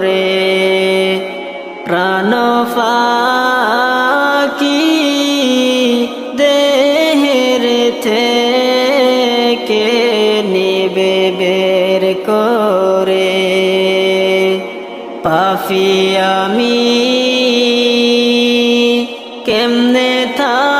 করে। প্রাণ ফাকি দেহের থেকে নিবে বের করে। পাফি আমি কেমনে থা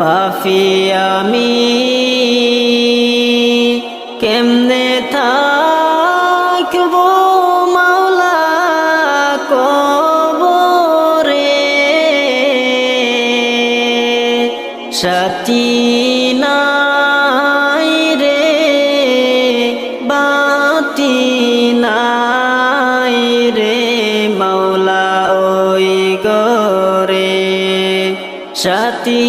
পাফি আমি কেমনে থাকব সাথী সাথী